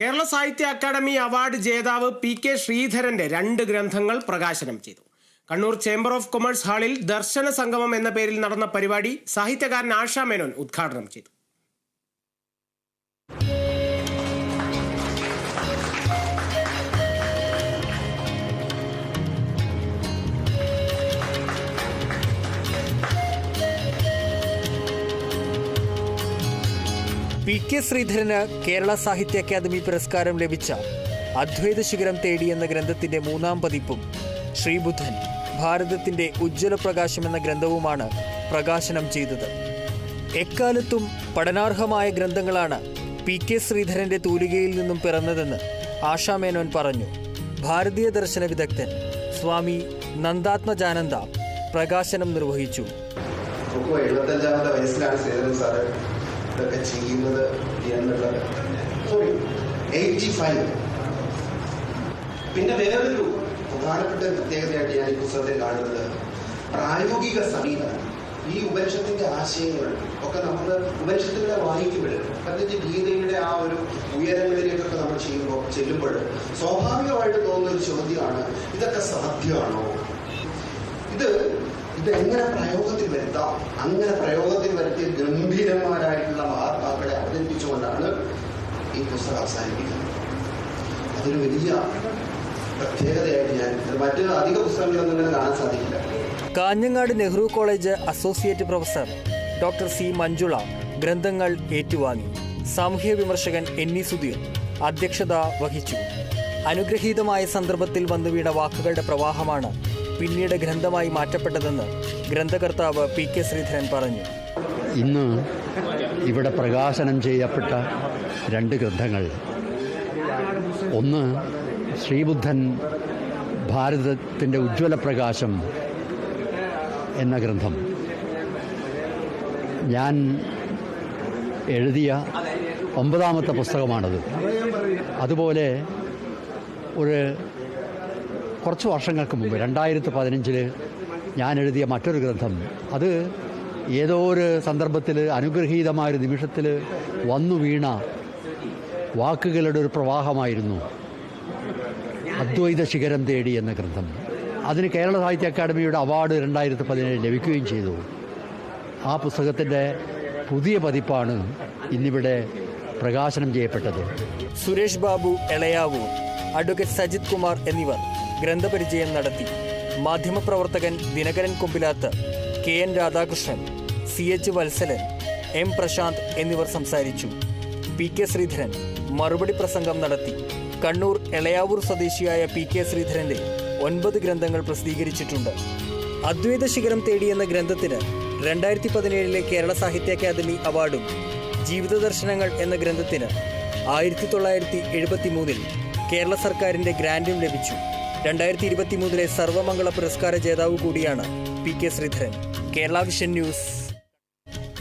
Kerala Sahitya Akademi award ജേതാവ് P K ശ്രീധരന്റെ രണ്ട് ഗ്രന്ഥങ്ങൾ പ്രകാശനം ചെയ്തു. കണ്ണൂർ ചേംബർ ഓഫ് കൊമേഴ്സ് ഹാളിൽ ദർശന സംഗമം എന്ന പേരിൽ നടന്ന പരിപാടി സാഹിത്യകാരൻ ആശാ മേനോൻ ഉദ്ഘാടനം ചെയ്തു. പി കെ ശ്രീധരന് കേരള സാഹിത്യ അക്കാദമി പുരസ്കാരം ലഭിച്ച അദ്വൈത ശിഖരം തേടി എന്ന ഗ്രന്ഥത്തിന്റെ മൂന്നാം പതിപ്പും ശ്രീബുദ്ധൻ ഭാരതത്തിന്റെ ഉജ്ജ്വല പ്രകാശം എന്ന ഗ്രന്ഥവുമാണ് പ്രകാശനം ചെയ്തത്. എക്കാലത്തും പഠനാർഹമായ ഗ്രന്ഥങ്ങളാണ് പി കെ ശ്രീധരന്റെ തൂലികയിൽ നിന്നും പിറന്നതെന്ന് ആശാമേനോൻ പറഞ്ഞു. ഭാരതീയ ദർശന വിദഗ്ധൻ സ്വാമി നന്ദാത്മജാനന്ദ പ്രകാശനം നിർവഹിച്ചു. എഴുപത്തഞ്ചാമത്തെ വയസ്സിലാണ് ശ്രീധരൻ സാറ് ഇതൊക്കെ ചെയ്യുന്നത് എന്നുള്ളത് സോറി എയ്റ്റി ഫൈവ് പിന്നെ വേറൊരു പ്രധാനപ്പെട്ട പ്രത്യേകതയായിട്ട് ഞാൻ ഈ പുസ്തകത്തിൽ കാണുന്നത് പ്രായോഗിക സമീപനം ഈ ഉപനിഷത്തിന്റെ ആശയങ്ങൾ ഒക്കെ നമ്മൾ ഉപനിഷത്തുകളെ വായിക്കുമ്പോൾ പ്രത്യേകിച്ച് ഗീതയുടെ ആ ഒരു ഉയരങ്ങളിലേക്കൊക്കെ നമ്മൾ ചെയ്യുമ്പോൾ ചെല്ലുമ്പോൾ സ്വാഭാവികമായിട്ട് തോന്നുന്ന ഒരു ചോദ്യമാണ് ഇതൊക്കെ സാധ്യമാണോ? ഇത് ഇത് എങ്ങനെ പ്രയോഗത്തിൽ വരുത്താം? അങ്ങനെ പ്രയോഗത്തിൽ വരുത്തിയ ഗംഭീരന്മാരായിട്ടുള്ള മഹാത്മാക്കളെ അവതരിപ്പിച്ചുകൊണ്ടാണ് ഈ പുസ്തകം അവസാനിപ്പിക്കുന്നത്. അതൊരു വലിയ പ്രത്യേകതയായിട്ട് ഞാൻ മറ്റൊരു മറ്റ് അധിക പുസ്തകങ്ങളൊന്നും ഇങ്ങനെ കാണാൻ സാധിക്കില്ല. Kanhangad Nehru college associate professor doctor C Manjula ഗ്രന്ഥങ്ങൾ ഏറ്റുവാങ്ങി. സാമൂഹ്യ വിമർശകൻ എൻ ഇ സുധീർ അധ്യക്ഷത വഹിച്ചു. അനുഗ്രഹീതമായ സന്ദർഭത്തിൽ വന്നു വീണ വാക്കുകളുടെ പ്രവാഹമാണ് പിന്നീട് ഗ്രന്ഥമായി മാറ്റപ്പെട്ടതെന്ന് ഗ്രന്ഥകർത്താവ് പി കെ ശ്രീധരൻ പറഞ്ഞു. ഇന്ന് ഇവിടെ പ്രകാശനം ചെയ്യപ്പെട്ട രണ്ട് ഗ്രന്ഥങ്ങൾ. ഒന്ന് ശ്രീബുദ്ധൻ ഭാരതത്തിന്റെ ഉജ്ജ്വല പ്രകാശം എന്ന ഗ്രന്ഥം. ഞാൻ എഴുതിയ ഒമ്പതാമത്തെ പുസ്തകമാണത്. അതുപോലെ ഒരു കുറച്ച് വർഷങ്ങൾക്ക് മുമ്പ് രണ്ടായിരത്തി പതിനഞ്ചിൽ ഞാൻ എഴുതിയ മറ്റൊരു ഗ്രന്ഥം. അത് ഏതോ ഒരു സന്ദർഭത്തിൽ അനുഗ്രഹീതമായൊരു നിമിഷത്തിൽ വന്നു വീണ വാക്കുകളുടെ ഒരു പ്രവാഹമായിരുന്നു. അദ്വൈത ശിഖരം തേടി എന്ന ഗ്രന്ഥം. അതിന് കേരള സാഹിത്യ അക്കാദമിയുടെ അവാർഡ് രണ്ടായിരത്തി പതിനേഴ് ലഭിക്കുകയും ചെയ്തു. ആ പുസ്തകത്തിന്റെ പുതിയ പതിപ്പാണ് ഇന്നിവിടെ പ്രകാശനം ചെയ്യപ്പെട്ടത്. സുരേഷ് ബാബു എളയാവൂർ അഡ്വക്കേറ്റ് സജിത് കുമാർ എന്നിവർ. ഗ്രന്ഥപരിചയം നടത്തി. മാധ്യമപ്രവർത്തകൻ Dinakaran Kombilath K N Radhakrishnan C H Valsalan M Prashanth എന്നിവർ സംസാരിച്ചു. പി കെ ശ്രീധരൻ മറുപടി പ്രസംഗം നടത്തി. കണ്ണൂർ എളയാവൂർ സ്വദേശിയായ പി കെ ശ്രീധരന്റെ ഒൻപത് ഗ്രന്ഥങ്ങൾ പ്രസിദ്ധീകരിച്ചിട്ടുണ്ട്. അദ്വൈത ശിഖരം തേടിയെന്ന ഗ്രന്ഥത്തിന് രണ്ടായിരത്തി പതിനേഴിലെ കേരള സാഹിത്യ അക്കാദമി അവാർഡും ജീവിത ദർശനങ്ങൾ എന്ന ഗ്രന്ഥത്തിന് ആയിരത്തി തൊള്ളായിരത്തി എഴുപത്തി മൂന്നിൽ കേരള സർക്കാരിന്റെ ഗ്രാൻഡും ലഭിച്ചു. രണ്ടായിരത്തി ഇരുപത്തി മൂന്നിലെ സർവമംഗള പുരസ്കാര ജേതാവ് കൂടിയാണ് P K Sreedharan. Kerala vision news.